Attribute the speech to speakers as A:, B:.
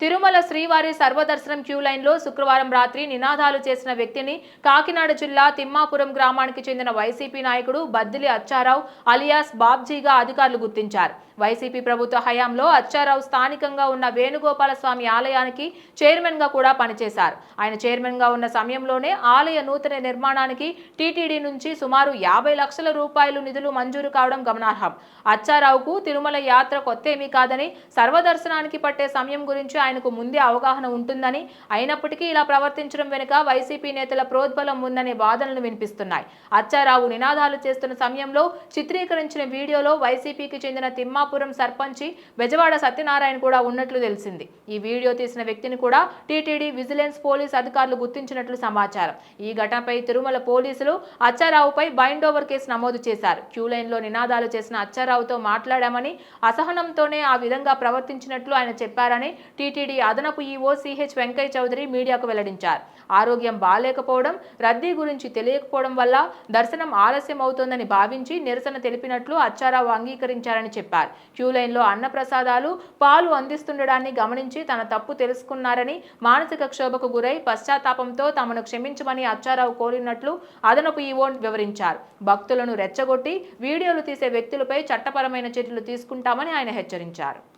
A: తిరుమల శ్రీవారి సర్వదర్శనం క్యూ లైన్లో శుక్రవారం రాత్రి నినాదాలు చేసిన వ్యక్తిని కాకినాడ జిల్లా తిమ్మాపురం గ్రామానికి చెందిన వైసీపీ నాయకుడు బద్దిలి అచ్చారావు అలియాస్ బాబ్జీగా అధికారులు గుర్తించారు. వైసీపీ ప్రభుత్వ హయాంలో అచ్చారావు స్థానికంగా ఉన్న వేణుగోపాల స్వామి ఆలయానికి చైర్మన్గా కూడా పనిచేశారు. ఆయన చైర్మన్గా ఉన్న సమయంలోనే ఆలయ నూతన నిర్మాణానికి టీటీడీ నుంచి సుమారు యాభై లక్షల రూపాయలు నిధులు మంజూరు కావడం గమనార్హం. అచ్చారావుకు తిరుమల యాత్ర కొత్తేమీ కాదని సర్వదర్శనానికి పట్టే సమయం గురించి ఆయనకు ముందే అవగాహన ఉంటుందని అయినప్పటికీ ఇలా ప్రవర్తించడం వెనుక వైసీపీ నేతల ప్రోద్బలం ఉందనే వాదనలు వినిపిస్తున్నాయి. అచ్చారావు నినాదాలు చేస్తున్న సమయంలో చిత్రీకరించిన వీడియోలో వైసీపీకి చెందిన తిమ్మాపురం సర్పంచి బెజవాడ సత్యనారాయణ కూడా ఉన్నట్లు తెలిసింది. ఈ వీడియో తీసిన వ్యక్తిని కూడా టీటీడీ విజిలెన్స్ పోలీస్ అధికారులు గుర్తించినట్లు సమాచారం. ఈ ఘటనపై తిరుమల పోలీసులు అచ్చారావుపై బైండ్ ఓవర్ కేసు నమోదు చేశారు. క్యూ లైన్లో నినాదాలు చేసిన అచ్చారావుతో మాట్లాడామని అసహనంతోనే ఆ విధంగా ప్రవర్తించినట్లు ఆయన చెప్పారని టీటీడీ అదనపు ఈఓ సిహెచ్ వెంకయ్య చౌదరి మీడియాకు వెల్లడించారు. ఆరోగ్యం బాగాలేకపోవడం రద్దీ గురించి తెలియకపోవడం వల్ల దర్శనం ఆలస్యం అవుతోందని భావించి నిరసన తెలిపినట్లు అచ్చారావు అంగీకరించారని చెప్పారు. క్యూ లైన్లో అన్నప్రసాదాలు పాలు అందిస్తుండడాన్ని గమనించి తన తప్పు తెలుసుకున్నారని మానసిక క్షోభకు గురై పశ్చాత్తాపంతో తమను క్షమించమని అచ్చారావు కోరినట్లు అదనపు ఈవో వివరించారు. భక్తులను రెచ్చగొట్టి వీడియోలు తీసే వ్యక్తులపై చట్టపరమైన చర్యలు తీసుకుంటామని ఆయన హెచ్చరించారు.